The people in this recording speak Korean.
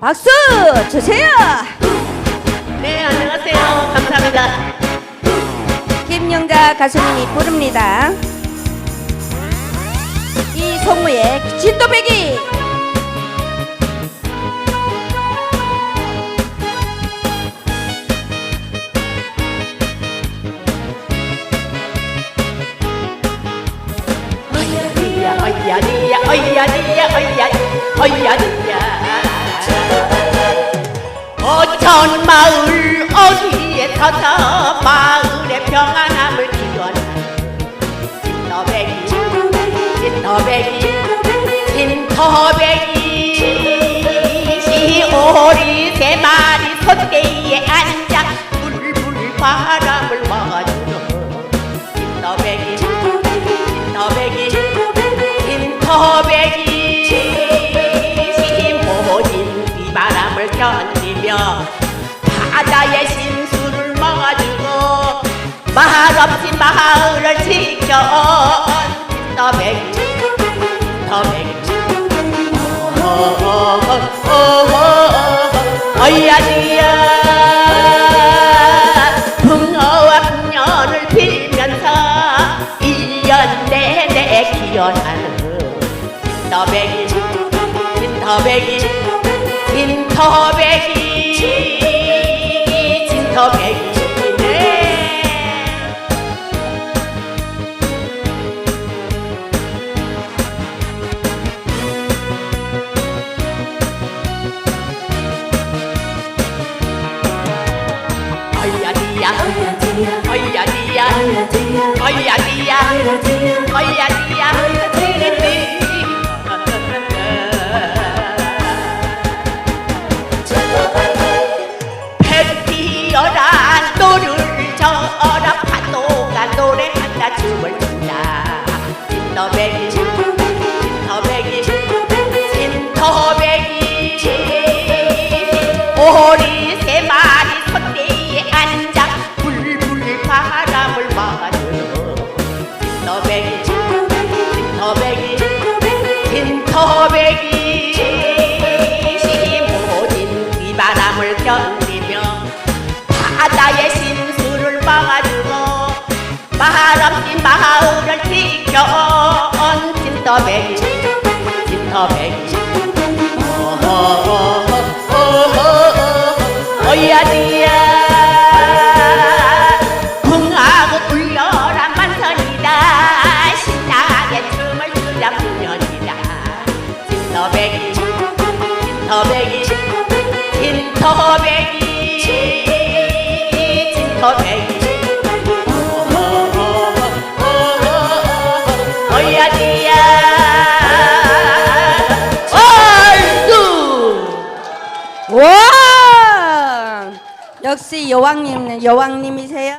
박수 주세요. 네, 안녕하세요. 감사합니다. 김영자 가수님이 부릅니다. 이성우의 진도배기. 어이야디야, 어이야디야, 어이야디야, 어이야디, 어이야디야. 어천 마을 어디에 서서 마을의 평안함을 기원하는 진터배기, 진터배기, 진터배기. 시오리 세 마리 솥대에 앉아 불불 바람을 막아주는 진터배기, 진터배기, 진터배기. 견디며 바다의 신수를 막아주고 말없이 마을을 지켜온 진터배기, 진터배기. 어이야디야 풍어와 풍년을 빌면서 일년 내내 기원하는 진터배기 진터배기 진터배기 어이야디야 어이야디 진터배기 진터배기 진터배기 모진 비바람을 견디며 바다의 신수를 막아주고 바람진 마을을 지켜온 진터배기 진터배기 어이야디야 흥하고 진터배기 어이야디야 얼쑤 와! 역시 여왕님, 여왕님이세요.